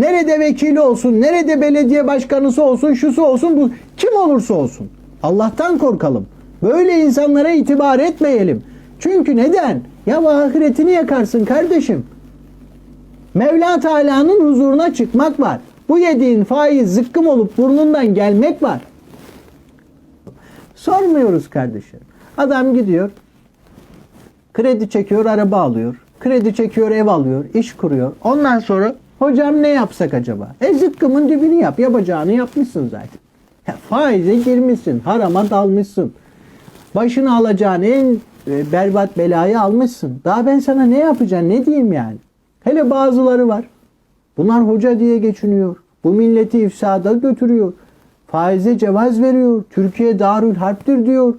nerede vekili olsun, nerede belediye başkanısı olsun, şusu olsun, bu kim olursa olsun. Allah'tan korkalım. Böyle insanlara itibar etmeyelim. Çünkü neden? Ya ahiretini yakarsın kardeşim. Mevla Teala'nın huzuruna çıkmak var. Bu yediğin faiz zıkkım olup burnundan gelmek var. Sormuyoruz kardeşim. Adam gidiyor, kredi çekiyor, araba alıyor. Kredi çekiyor, ev alıyor, iş kuruyor. Ondan sonra hocam ne yapsak acaba? E zıkkımın dibini yap. Yapacağını yapmışsın zaten. Ya, faize girmişsin, harama dalmışsın. Başını alacağın en e, berbat belayı almışsın. Daha ben sana ne yapacağım, ne diyeyim yani? Hele bazıları var. Bunlar hoca diye geçiniyor. Bu milleti ifsada götürüyor. Faize cevaz veriyor. Türkiye darül harptir diyor.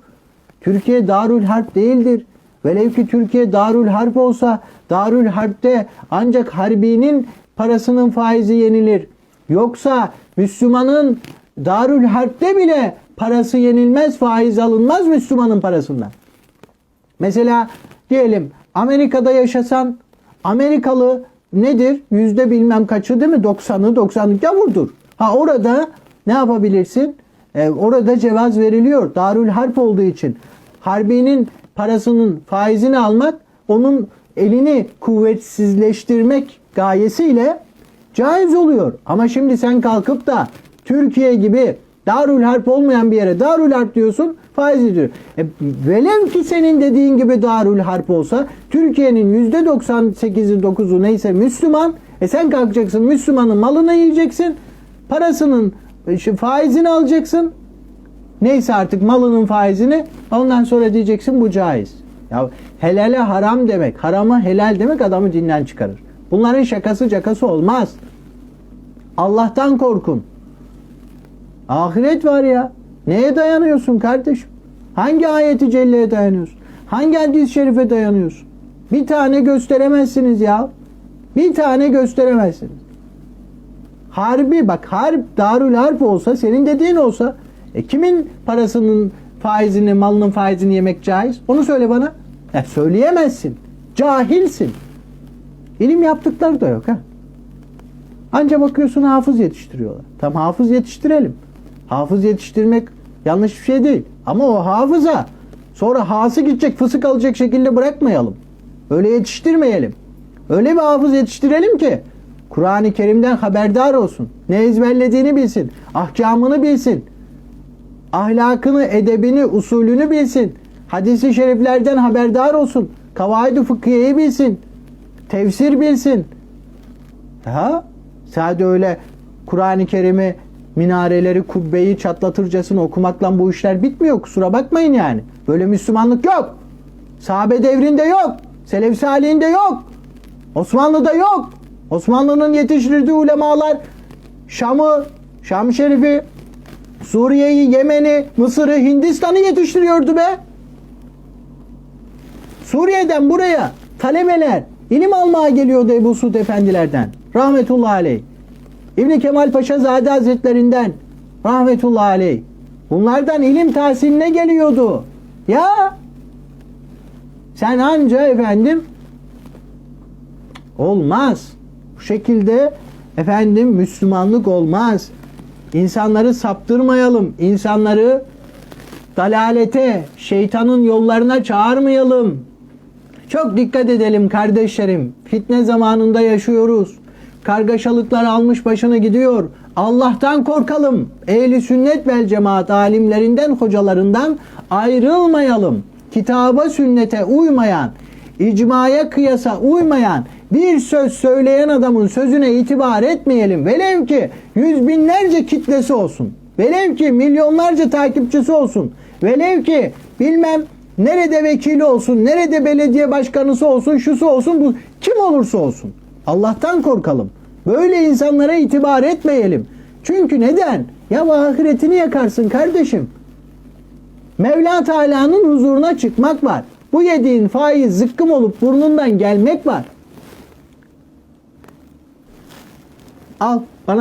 Türkiye darül harp değildir. Velev ki Türkiye darül harp olsa darül harpte ancak harbinin parasının faizi yenilir. Yoksa Müslümanın darül harpte bile parası yenilmez, faiz alınmaz Müslümanın parasından. Mesela diyelim Amerika'da yaşasan Amerikalı nedir? Yüzde bilmem kaçı değil mi? 90'ı 90'ı gavurdur. Ha orada ne yapabilirsin? Ee, orada cevaz veriliyor. Darül harp olduğu için. Harbinin parasının faizini almak onun elini kuvvetsizleştirmek gayesiyle caiz oluyor. Ama şimdi sen kalkıp da Türkiye gibi Darül Harp olmayan bir yere Darül Harp diyorsun faiz ediyor. E, velev ki senin dediğin gibi Darül Harp olsa Türkiye'nin %98'i 9'u neyse Müslüman e sen kalkacaksın Müslümanın malını yiyeceksin parasının e, faizini alacaksın neyse artık malının faizini ondan sonra diyeceksin bu caiz. Ya helale haram demek, harama helal demek adamı dinden çıkarır. Bunların şakası cakası olmaz. Allah'tan korkun. Ahiret var ya. Neye dayanıyorsun kardeşim? Hangi ayeti celleye dayanıyorsun? Hangi hadis-i şerife dayanıyorsun? Bir tane gösteremezsiniz ya. Bir tane gösteremezsiniz. Harbi bak harp darül harp olsa senin dediğin olsa e kimin parasının faizini malının faizini yemek caiz? Onu söyle bana. E söyleyemezsin. Cahilsin. İlim yaptıkları da yok ha. Anca bakıyorsun hafız yetiştiriyorlar. Tam hafız yetiştirelim. Hafız yetiştirmek yanlış bir şey değil. Ama o hafıza sonra hası gidecek fısık alacak şekilde bırakmayalım. Öyle yetiştirmeyelim. Öyle bir hafız yetiştirelim ki Kur'an-ı Kerim'den haberdar olsun. Ne ezberlediğini bilsin. Ahkamını bilsin. Ahlakını, edebini, usulünü bilsin. Hadisi şeriflerden haberdar olsun. Kavaid-i fıkhiyeyi bilsin. Tefsir bilsin. Ha? Sadece öyle Kur'an-ı Kerim'i minareleri, kubbeyi çatlatırcasına okumakla bu işler bitmiyor. Kusura bakmayın yani. Böyle Müslümanlık yok. Sahabe devrinde yok. Selef salihinde yok. Osmanlı'da yok. Osmanlı'nın yetiştirdiği ulemalar Şam'ı, Şam Şerifi, Suriye'yi, Yemen'i, Mısır'ı, Hindistan'ı yetiştiriyordu be. Suriye'den buraya talebeler ilim almaya geliyordu Ebu Suud efendilerden. Rahmetullahi aleyh. İbni Kemal Paşa Zade Hazretlerinden rahmetullahi aleyh. Bunlardan ilim tahsiline geliyordu. Ya sen anca efendim olmaz. Bu şekilde efendim Müslümanlık olmaz. İnsanları saptırmayalım. İnsanları dalalete, şeytanın yollarına çağırmayalım. Çok dikkat edelim kardeşlerim. Fitne zamanında yaşıyoruz. Kargaşalıklar almış başını gidiyor. Allah'tan korkalım. Ehli sünnet vel cemaat alimlerinden, hocalarından ayrılmayalım. Kitaba, sünnete uymayan, icmaya, kıyasa uymayan bir söz söyleyen adamın sözüne itibar etmeyelim. Velev ki yüz binlerce kitlesi olsun. Velev ki milyonlarca takipçisi olsun. Velev ki bilmem nerede vekili olsun, nerede belediye başkanısı olsun, şusu olsun, bu kim olursa olsun. Allah'tan korkalım. Böyle insanlara itibar etmeyelim. Çünkü neden? Ya ahiretini yakarsın kardeşim. Mevla Teala'nın huzuruna çıkmak var. Bu yediğin faiz zıkkım olup burnundan gelmek var. Al bana